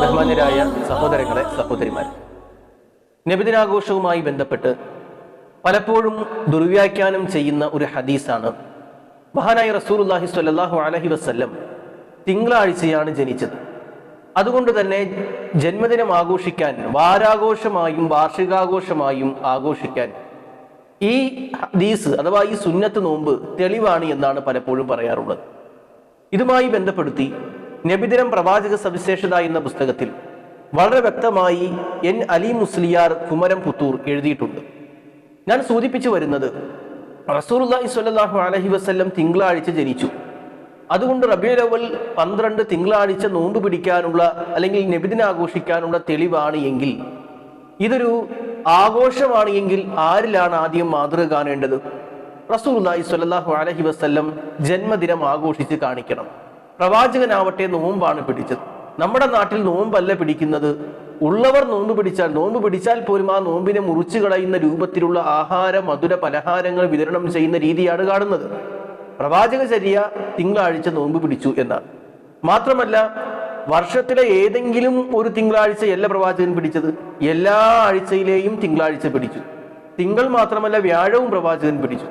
ബഹുമാന്യരായ സഹോദരങ്ങളെ സഹോദരിമാരെ. നബിദിനാഘോഷവുമായി ബന്ധപ്പെട്ട് പലപ്പോഴും ദുർവ്യാഖ്യാനം ചെയ്യുന്ന ഒരു ഹദീസാണ്. മഹാനായ റസൂലുള്ളാഹി സ്വല്ലല്ലാഹു അലഹി വസ്ല്ലം തിങ്കളാഴ്ചയാണ് ജനിച്ചത്. അതുകൊണ്ട് തന്നെ ജന്മദിനം ആഘോഷിക്കാൻ വാരാഘോഷമായും വാർഷികാഘോഷമായും ആഘോഷിക്കാൻ ഈ ഹദീസ് അഥവാ ഈ സുന്നത്ത് നോമ്പ് തെളിവാണ് എന്നാണ് പലപ്പോഴും പറയാറുള്ളത്. ഇതുമായി ബന്ധപ്പെടുത്തി നബിദിനം പ്രവാചക സവിശേഷത എന്ന പുസ്തകത്തിൽ വളരെ വ്യക്തമായി എൻ അലി മുസ്ലിയാർ കുമരം പുത്തൂർ എഴുതിയിട്ടുണ്ട്. ഞാൻ സൂചിപ്പിച്ചു വരുന്നത് റസൂലുള്ളാഹി സ്വല്ലല്ലാഹു അലഹി വസ്ല്ലം തിങ്കളാഴ്ച ജനിച്ചു. അതുകൊണ്ട് റബിയുൽ അവൽ പന്ത്രണ്ട് തിങ്കളാഴ്ച നോമ്പ് പിടിക്കാനുള്ള അല്ലെങ്കിൽ നബിദിന ആഘോഷിക്കാനുള്ള തെളിവാണ് എങ്കിൽ ഇതൊരു ആഘോഷമാണ് എങ്കിൽ ആരിലാണ് ആദ്യം മാതൃക കാണേണ്ടത്? റസൂലുള്ളാഹി സ്വല്ലല്ലാഹു അലൈഹി വസല്ലം ജന്മദിനം ആഘോഷിച്ച് കാണിക്കണം. പ്രവാചകനാവട്ടെ നോമ്പാണ് പിടിച്ചത്. നമ്മുടെ നാട്ടിൽ നോമ്പല്ല പിടിക്കുന്നത്. ഉള്ളവർ നോമ്പ് പിടിച്ചാൽ നോമ്പ് പിടിച്ചാൽ പോലും ആ നോമ്പിനെ മുറിച്ചു കളയുന്ന രൂപത്തിലുള്ള ആഹാര മധുര പലഹാരങ്ങൾ വിതരണം ചെയ്യുന്ന രീതിയാണ് കാണുന്നത്. പ്രവാചക ചര്യ തിങ്കളാഴ്ച നോമ്പ് പിടിച്ചു എന്നാണ്. മാത്രമല്ല വർഷത്തിലെ ഏതെങ്കിലും ഒരു തിങ്കളാഴ്ച എല്ലാ പ്രവാചകൻ പിടിച്ചത്. എല്ലാ ആഴ്ചയിലെയും തിങ്കളാഴ്ച പിടിച്ചു. തിങ്കൾ മാത്രമല്ല വ്യാഴവും പ്രവാചകൻ പിടിച്ചു.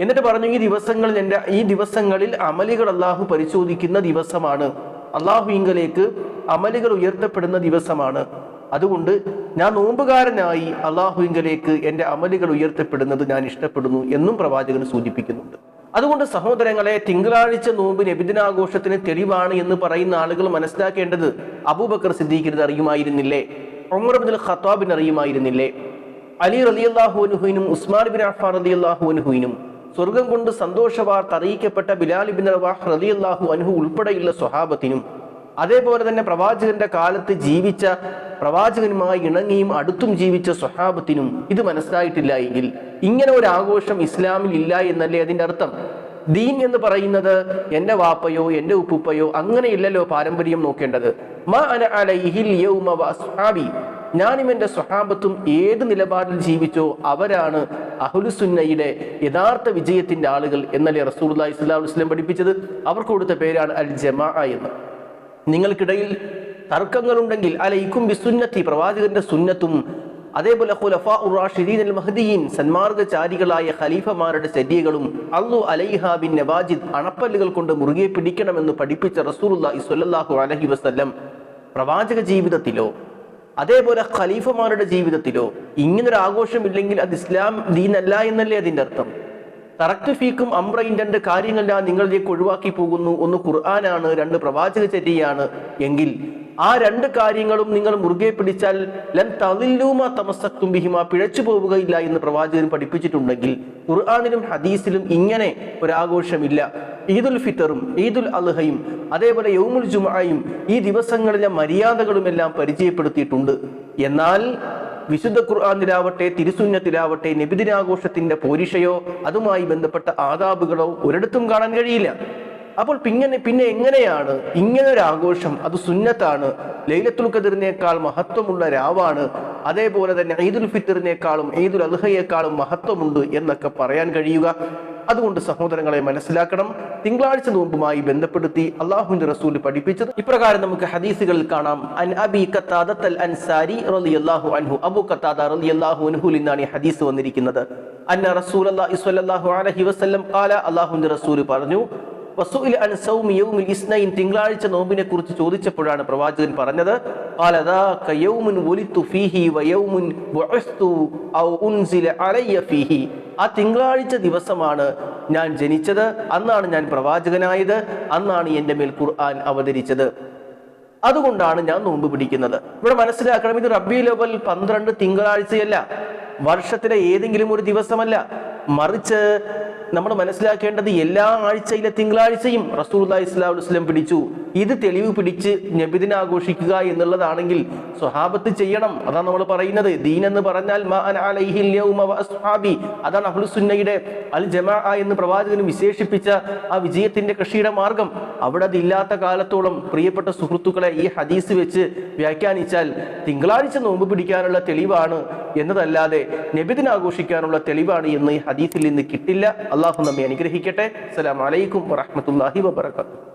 എന്നിട്ട് പറഞ്ഞു ഈ ദിവസങ്ങളിൽ എന്റെ ഈ ദിവസങ്ങളിൽ അമലികൾ അള്ളാഹു പരിശോധിക്കുന്ന ദിവസമാണ്. അള്ളാഹുയിങ്കലേക്ക് അമലികൾ ഉയർത്തപ്പെടുന്ന ദിവസമാണ്. അതുകൊണ്ട് ഞാൻ നോമ്പുകാരനായി അള്ളാഹുയിങ്കലേക്ക് എന്റെ അമലികൾ ഉയർത്തപ്പെടുന്നത് ഞാൻ ഇഷ്ടപ്പെടുന്നു എന്നും പ്രവാചകൻ സൂചിപ്പിക്കുന്നുണ്ട്. അതുകൊണ്ട് സഹോദരങ്ങളെ തിങ്കളാഴ്ച നോമ്പ് നബിദിനാഘോഷത്തിന് തെളിവാണ് എന്ന് പറയുന്ന ആളുകൾ മനസ്സിലാക്കേണ്ടത് അബൂബക്കർ സിദ്ദീഖിനത് അറിയുമായിരുന്നില്ലേ? ഉമർ ബിൻ ഖത്താബിന് അറിയുമായിരുന്നില്ലേ? അലി റലിയല്ലാഹു അനുഹുവിനും ഉസ്മാൻ ബിൻ അഫാർ റലിയല്ലാഹു അനുഹുവിനും സ്വർഗം കൊണ്ട് സന്തോഷവാർത്ത അറിയിക്കപ്പെട്ട ബിലാൽ ബിൻ റവാഹ് റലിയല്ലാഹു അനുഹു ഉൾപ്പെടെയുള്ള സ്വഹാബത്തിനും അതേപോലെ തന്നെ പ്രവാചകന്റെ കാലത്ത് ജീവിച്ച പ്രവാചകനുമായി ഇണങ്ങിയും അടുത്തും ജീവിച്ച സ്വഹാബത്തിനും ഇത് മനസ്സിലായിട്ടില്ല എങ്കിൽ ഇങ്ങനെ ഒരു ആഘോഷം ഇസ്ലാമിൽ ഇല്ല എന്നല്ലേ അതിന്റെ അർത്ഥം? ദീൻ എന്ന് പറയുന്നത് എന്റെ വാപ്പയോ എന്റെ ഉപ്പുപ്പയോ അങ്ങനെയില്ലല്ലോ പാരമ്പര്യം നോക്കേണ്ടത്. ഞാനും എന്റെ സ്വഹാബത്തും ഏത് നിലപാടിൽ ജീവിച്ചോ അവരാണ് അഹുലുസുന്നയുടെ യഥാർത്ഥ വിജയത്തിന്റെ ആളുകൾ എന്നല്ലേ സ്വല്ലല്ലാഹു അലൈഹി വസല്ലം പഠിപ്പിച്ചത്? അവർക്ക് കൊടുത്ത പേരാണ് അൽ ജമാ എന്ന്. നിങ്ങൾക്കിടയിൽ തർക്കങ്ങളുണ്ടെങ്കിൽ അലൈക്കും ബിസുന്നത്തി പ്രവാചകന്റെ സുന്നത്തും അതേപോലെ ഖുലഫാ ഉറാഷിദീൻ അൽ മഹദീൻ സന്മാർഗചാരികളായ ഖലീഫമാരുടെ ചര്യകളും അള്ളു അലൈഹ ബിൻ നവാജിദ് അണപ്പല്ലുകൾ കൊണ്ട് മുറുകെ പിടിക്കണമെന്ന് പഠിപ്പിച്ച റസൂലുള്ളാഹി സ്വല്ലല്ലാഹു അലഹി വസല്ലം പ്രവാചക ജീവിതത്തിലോ അതേപോലെ ഖലീഫമാരുടെ ജീവിതത്തിലോ ഇങ്ങനൊരു ആഘോഷമില്ലെങ്കിൽ അത് ഇസ്ലാം ദീനല്ല എന്നല്ലേ അതിന്റെ അർത്ഥം? കറക്റ്റ് ഫീക്കും അമ്രയും രണ്ട് കാര്യങ്ങൾ നിങ്ങളിലേക്ക് ഒഴിവാക്കി പോകുന്നു. ഒന്ന് ഖുർആനാണ് രണ്ട് പ്രവാചക ചര്യയാണ്. എങ്കിൽ ആ രണ്ട് കാര്യങ്ങളും നിങ്ങൾ മുറുകെ പിടിച്ചാൽ ലൻ തളില്ലൂമ തമസക്തും ബിഹിമ പിഴച്ചു പോവുകയില്ല എന്ന് പ്രവാചകൻ പഠിപ്പിച്ചിട്ടുണ്ടെങ്കിൽ ഖുർആാനിലും ഹദീസിലും ഇങ്ങനെ ഒരാഘോഷമില്ല. ഈദുൽ ഫിത്തറും ഈദുൽ അൽഹയും അതേപോലെ യൗമുൽ ജുമായും ഈ ദിവസങ്ങളിലെ മര്യാദകളുമെല്ലാം പരിചയപ്പെടുത്തിയിട്ടുണ്ട്. എന്നാൽ വിശുദ്ധ ഖുർആാനിലാവട്ടെ തിരുസുന്നത്തിലാവട്ടെ നബിദിനാഘോഷത്തിന്റെ പോരിഷയോ അതുമായി ബന്ധപ്പെട്ട ആദാബുകളോ ഒരിടത്തും കാണാൻ കഴിയില്ല. അപ്പോൾ പിന്നെ പിന്നെ എങ്ങനെയാണ്? ഇങ്ങനെ ഒരു ആഘോഷം അത് സുന്നത്താണ്. ലൈലത്തുൽ ഖദറിനേക്കാൾ മഹത്വമുള്ള രാവാണ്. അതേപോലെ തന്നെ ഈദുൽ ഫിത്തറിനേക്കാളും ഈദുൽ അൽഹയേക്കാളും മഹത്വമുണ്ട് എന്നൊക്കെ പറയാൻ കഴിയുക. അതുകൊണ്ട് സഹോദരങ്ങളെ മനസ്സിലാക്കണം. തിങ്കളാഴ്ച നോമ്പുമായി ബന്ധപ്പെടുത്തി അള്ളാഹുവിന്റെ റസൂൽ പഠിപ്പിച്ചത്. ഇപ്രകാരം നമുക്ക് ഹദീസുകളിൽ കാണാം. അൻ അൻസാരി റളിയല്ലാഹു അൻഹു. അബു കത്താദ റളിയല്ലാഹു അൻഹു എന്നാണ് ഈ ഹദീസ് വന്നിരിക്കുന്നത്. അന്ന റസൂലുള്ളാഹി സ്വല്ലല്ലാഹു അലൈഹി വസല്ലം ഖാല അള്ളാഹുവിന്റെ റസൂൽ പറഞ്ഞു അൻ ഇസ്നൈൻ തിങ്കളാഴ്ച നോമ്പിനെ കുറിച്ച് ചോദിച്ചപ്പോഴാണ് പ്രവാചകൻ പറഞ്ഞത് ആ തിങ്കളാഴ്ച ദിവസമാണ് ഞാൻ ജനിച്ചത് അന്നാണ് ഞാൻ പ്രവാചകനായത് അന്നാണ് എന്റെ മേൽ ഖുർആൻ അവതരിച്ചത്. അതുകൊണ്ടാണ് ഞാൻ നോമ്പ് പിടിക്കുന്നത്. ഇവിടെ മനസ്സിലാക്കണം ഇത് റബ്ബി ലെവൽ പന്ത്രണ്ട് തിങ്കളാഴ്ചയല്ല വർഷത്തിലെ ഏതെങ്കിലും ഒരു ദിവസമല്ല. മറിച്ച് നമ്മൾ മനസ്സിലാക്കേണ്ടത് എല്ലാ ആഴ്ചയിലെ തിങ്കളാഴ്ചയും റസൂൽ ഇസ്ലാം വസ്ലം പിടിച്ചു. ഇത് തെളിവ് പിടിച്ച് നബിദിന ആഘോഷിക്കുക എന്നുള്ളതാണെങ്കിൽ സ്വഹാബത്ത് ചെയ്യണം. അതാണ് നമ്മൾ പറയുന്നത്. ദീൻ എന്ന് പറഞ്ഞാൽ അതാണ് അഹ്ലുസുന്നയുടെ അൽ ജമാ എന്ന് പ്രവാചകൻ വിശേഷിപ്പിച്ച ആ വിജയത്തിന്റെ കൃഷിയുടെ മാർഗം. അവിടെ അതില്ലാത്ത കാലത്തോളം പ്രിയപ്പെട്ട സുഹൃത്തുക്കളെ ഈ ഹദീസ് വെച്ച് വ്യാഖ്യാനിച്ചാൽ തിങ്കളാഴ്ച നോമ്പ് പിടിക്കാനുള്ള തെളിവാണ് എന്നതല്ലാതെ നബിദിന ആഘോഷിക്കാനുള്ള തെളിവാണ് എന്ന് ഈ ഹദീസിൽ നിന്ന് കിട്ടില്ല. അള്ളാഹു നമ്മെ അനുഗ്രഹിക്കട്ടെ. അസ്സലാമു അലൈക്കും വറഹ്മത്തുള്ളാഹി വബറകാതുഹു.